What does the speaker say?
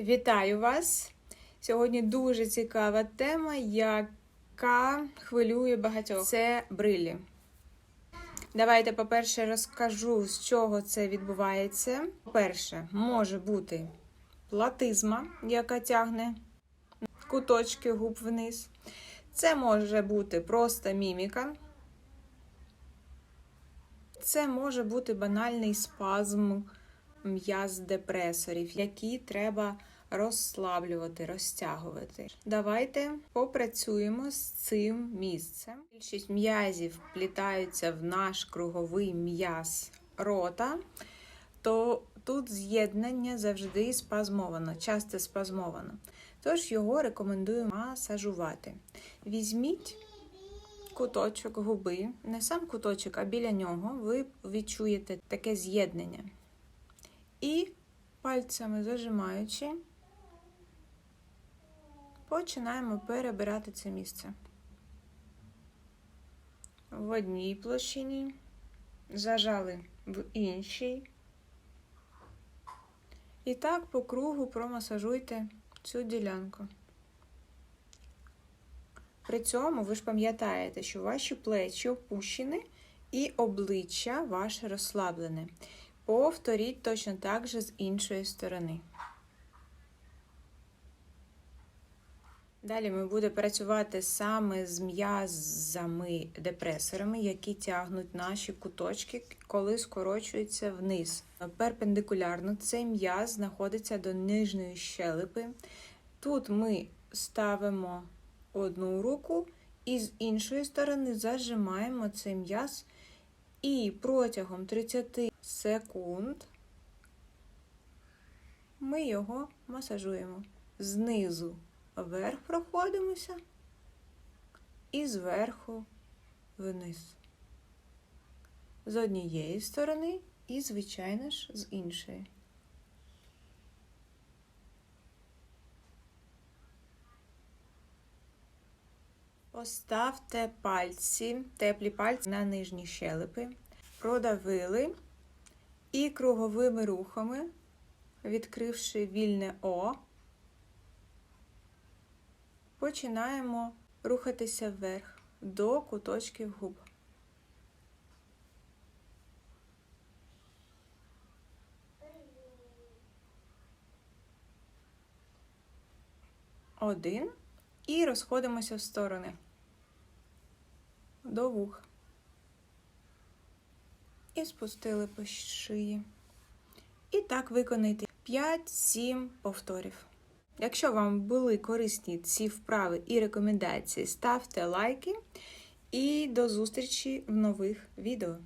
Вітаю вас! Сьогодні дуже цікава тема, яка хвилює багатьох. Це брилі. Давайте, по-перше, розкажу, з чого це відбувається. По-перше, може бути платизма, яка тягне куточки губ вниз. Це може бути просто міміка. Це може бути банальний спазм м'яз депресорів, які треба розслаблювати, розтягувати. Давайте попрацюємо з цим місцем. Більшість м'язів вплітаються в наш круговий м'яз рота, то тут з'єднання завжди спазмовано, часто спазмовано. Тож його рекомендую масажувати. Візьміть куточок губи, не сам куточок, а біля нього ви відчуєте таке з'єднання. І пальцями зажимаючи, починаємо перебирати це місце. В одній площині, зажали в іншій. І так по кругу промасажуйте цю ділянку. При цьому ви ж пам'ятаєте, що ваші плечі опущені і обличчя ваше розслаблене. Повторіть точно так же з іншої сторони. Далі ми будемо працювати саме з м'язами депресорами, які тягнуть наші куточки, коли скорочуються вниз. Перпендикулярно цей м'яз знаходиться до нижньої щелепи. Тут ми ставимо одну руку і з іншої сторони зажимаємо цей м'яз і протягом 30 секунд ми його масажуємо. Знизу вверх проходимося і зверху вниз. З однієї сторони і, звичайно ж, з іншої. Поставте пальці, теплі пальці на нижні щелепи, продавили і круговими рухами, відкривши вільне О, починаємо рухатися вверх до куточків губ. Один. І розходимося в сторони до вух. І спустили по шиї. І так виконайте 5-7 повторів. Якщо вам були корисні ці вправи і рекомендації, ставте лайки і до зустрічі в нових відео.